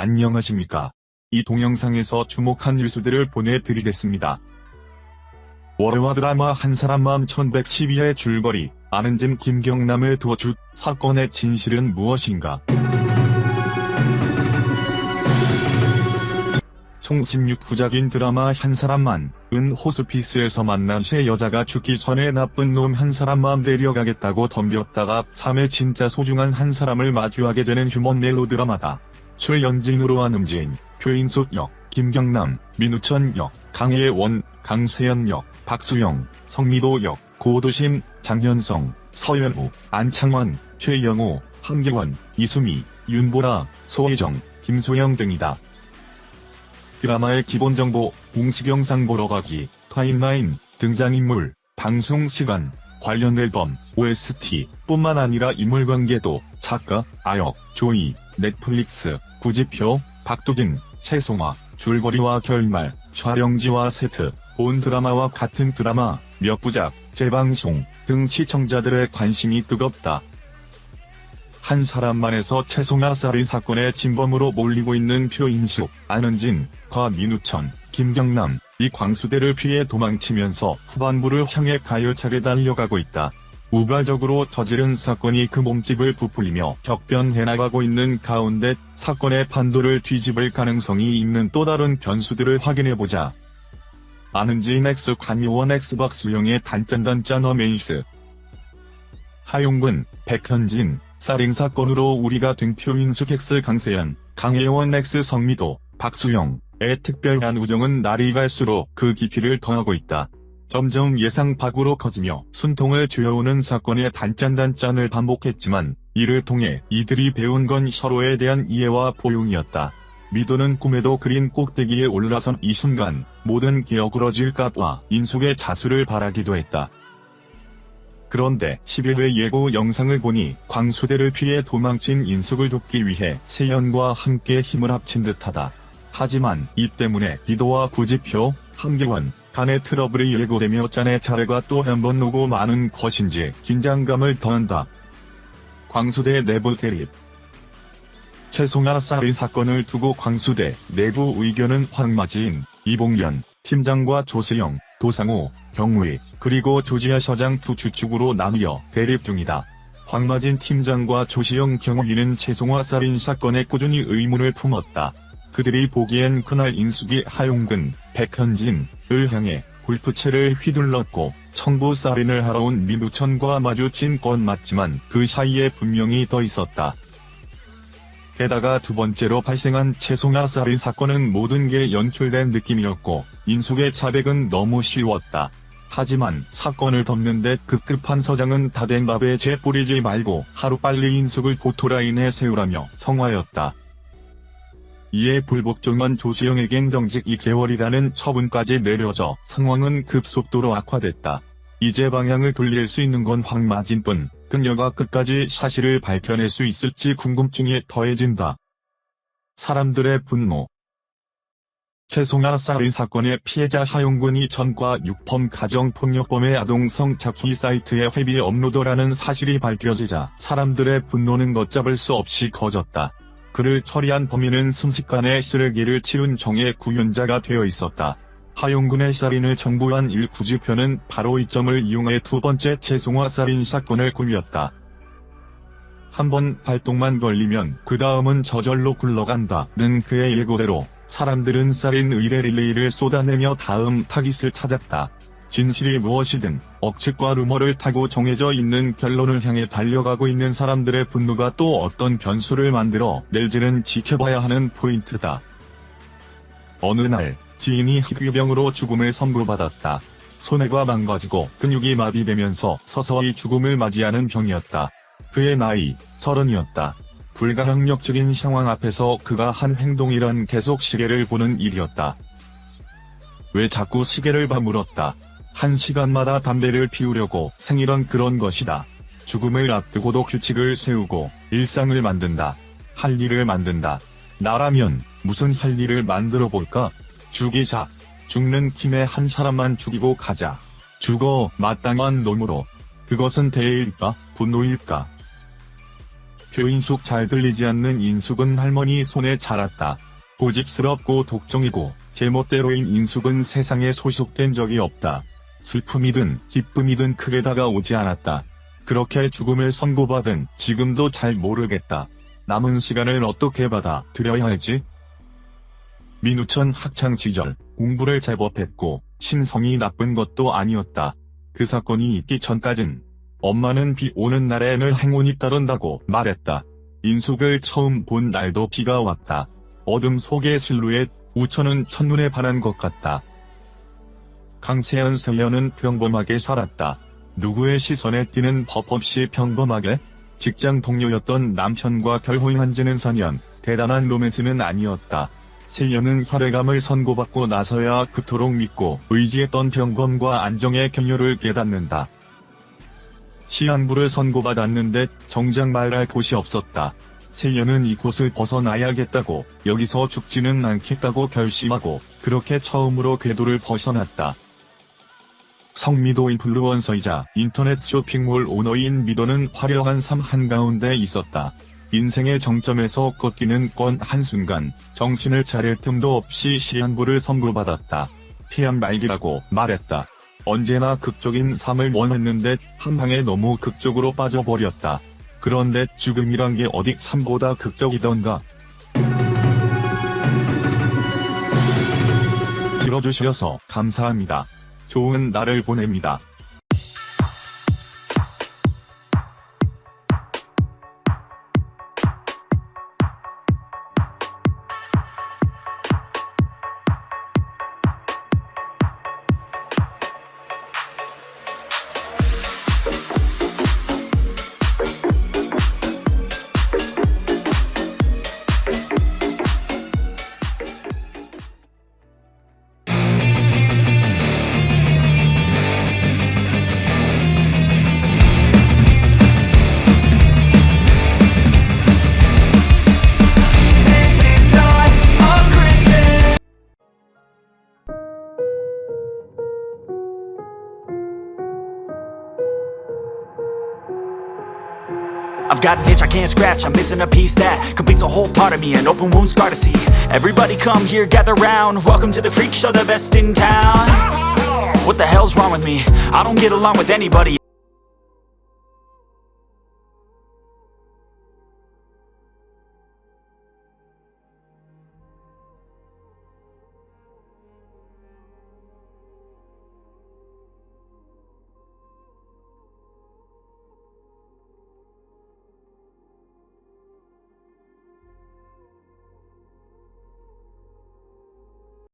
안녕하십니까. 이 동영상에서 주목한 뉴스들을 보내드리겠습니다. 월화 드라마 한 사람 마음 1112회 줄거리, 아는 짐 김경남의 도주, 사건의 진실은 무엇인가? 총 16부작인 드라마 한 사람만, 은 호스피스에서 만난 새 여자가 죽기 전에 나쁜 놈 한 사람만 데려가겠다고 덤볐다가 3회 진짜 소중한 한 사람을 마주하게 되는 휴먼 멜로드라마다. 출연진으로 한음진, 표인숙 역, 김경남, 민우천 역, 강혜원, 강세연 역, 박수영, 성미도 역, 고도심, 장현성, 서현우, 안창원, 최영호, 함계원, 이수미, 윤보라, 소혜정, 김소영 등이다. 드라마의 기본 정보, 공식 영상 보러 가기, 타임라인, 등장인물, 방송 시간, 관련 앨범, OST, 뿐만 아니라 인물관계도, 작가, 아역, 조이, 넷플릭스, 구지표, 박도진, 채송화, 줄거리와 결말, 촬영지와 세트, 본 드라마와 같은 드라마, 몇 부작, 재방송 등 시청자들의 관심이 뜨겁다. 한 사람만에서 채송화 살인 사건의 진범으로 몰리고 있는 표인숙, 안은진, 과 민우천, 김경남, 이 광수대를 피해 도망치면서 후반부를 향해 가열차게 달려가고 있다. 우발적으로 저지른 사건이 그 몸집을 부풀리며 격변해 나가고 있는 가운데 사건의 판도를 뒤집을 가능성이 있는 또 다른 변수들을 확인해보자. 안은진 X 관요원 X 박수영의 단짠단짠 어메이스 하용근, 백현진, 살인 사건으로 우리가 된 표인숙 X 강세연, 강혜원 X 성미도, 박수영, 의 특별한 우정은 날이 갈수록 그 깊이를 더하고 있다. 점점 예상 밖으로 커지며 순통을 죄어오는 사건의 단짠단짠을 반복했지만 이를 통해 이들이 배운 건 서로에 대한 이해와 포용이었다. 미도는 꿈에도 그린 꼭대기에 올라선 이 순간 모든 게 어그러질까봐 인숙의 자수를 바라기도 했다. 그런데 11회 예고 영상을 보니 광수대를 피해 도망친 인숙을 돕기 위해 세연과 함께 힘을 합친 듯하다. 하지만 이 때문에 비도와 구지표, 함계원, 간의 트러블이 예고되며 짠의 차례가 또 한 번 오고 마는 것인지 긴장감을 더한다. 광수대 내부 대립 채송아 살인 사건을 두고 광수대 내부 의견은 황마지인, 이봉련, 팀장과 조세영, 도상호, 경위, 그리고 조지아 서장 두 주축으로 나뉘어 대립 중이다. 황마진 팀장과 조시영 경위는 채송아 살인 사건에 꾸준히 의문을 품었다. 그들이 보기엔 그날 인숙이 하용근, 백현진 을 향해 골프채를 휘둘렀고 청부 살인을 하러 온 민우천과 마주친 건 맞지만 그 사이에 분명히 더 있었다. 게다가 두 번째로 발생한 채송아 살인 사건은 모든 게 연출된 느낌이었고 인숙의 자백은 너무 쉬웠다. 하지만 사건을 덮는데 급급한 서장은 다된 밥에 재 뿌리지 말고 하루빨리 인숙을 고토라인에 세우라며 성화였다. 이에 불복종한 조수영에겐 정직 2개월이라는 처분까지 내려져 상황은 급속도로 악화됐다. 이제 방향을 돌릴 수 있는 건 황마진뿐, 그녀가 끝까지 사실을 밝혀낼 수 있을지 궁금증이 더해진다. 사람들의 분노 채송아 살인 사건의 피해자 하용근이 전과 육범 가정폭력범의 아동성 착취 사이트에 회비 업로더라는 사실이 밝혀지자 사람들의 분노는 걷잡을 수 없이 커졌다. 그를 처리한 범인은 순식간에 쓰레기를 치운 정의 구현자가 되어 있었다. 하용근의 살인을 정부한 일구지표는 바로 이 점을 이용해 두 번째 채송화 살인 사건을 꾸몄다. 한 번 발동만 걸리면 그 다음은 저절로 굴러간다는 그의 예고대로 사람들은 살인 의뢰 릴레이를 쏟아내며 다음 타깃을 찾았다. 진실이 무엇이든 억측과 루머를 타고 정해져 있는 결론을 향해 달려가고 있는 사람들의 분노가 또 어떤 변수를 만들어 낼지는 지켜봐야 하는 포인트다. 어느 날 지인이 희귀병으로 죽음을 선고받았다. 손해가 망가지고 근육이 마비되면서 서서히 죽음을 맞이하는 병이었다. 그의 나이 서른이었다. 불가항력적인 상황 앞에서 그가 한 행동이란 계속 시계를 보는 일이었다. 왜 자꾸 시계를 봐 물었다. 한 시간마다 담배를 피우려고 생이란 그런 것이다. 죽음을 앞두고도 규칙을 세우고 일상을 만든다. 할 일을 만든다. 나라면 무슨 할 일을 만들어 볼까? 죽이자. 죽는 김에 한 사람만 죽이고 가자. 죽어 마땅한 놈으로. 그것은 대의일까? 분노일까? 표인숙 잘 들리지 않는 인숙은 할머니 손에 자랐다. 고집스럽고 독종이고 제멋대로인 인숙은 세상에 소속된 적이 없다. 슬픔이든 기쁨이든 크게 다가오지 않았다. 그렇게 죽음을 선고받은 지금도 잘 모르겠다. 남은 시간을 어떻게 받아 들여야 할지? 민우천 학창 시절 공부를 제법 했고 신성이 나쁜 것도 아니었다. 그 사건이 있기 전까진 엄마는 비 오는 날에는 행운이 따른다고 말했다. 인숙을 처음 본 날도 비가 왔다. 어둠 속의 실루엣, 우천은 첫눈에 반한 것 같다. 강세연 세연은 평범하게 살았다. 누구의 시선에 띄는 법 없이 평범하게 직장 동료였던 남편과 결혼한 지는 4년, 대단한 로맨스는 아니었다. 세연은 혈액암을 선고받고 나서야 그토록 믿고 의지했던 평범과 안정의 경효를 깨닫는다. 시한부를 선고받았는데 정작 말할 곳이 없었다. 세연은 이곳을 벗어나야겠다고 여기서 죽지는 않겠다고 결심하고 그렇게 처음으로 궤도를 벗어났다. 성미도 인플루언서이자 인터넷 쇼핑몰 오너인 미도는 화려한 삶 한가운데 있었다. 인생의 정점에서 꺾이는 건 한순간 정신을 차릴 틈도 없이 시한부를 선고받았다. 폐암 말기라고 말했다. 언제나 극적인 삶을 원했는데 한 방에 너무 극적으로 빠져버렸다. 그런데 죽음이란 게 어디 삶보다 극적이던가. 들어주셔서 감사합니다. 좋은 날을 보냅니다. I've got an itch I can't scratch, I'm missing a piece that completes a whole part of me, an open wound scar to see. Everybody come here, gather round, welcome to the freak show, the best in town. What the hell's wrong with me? I don't get along with anybody,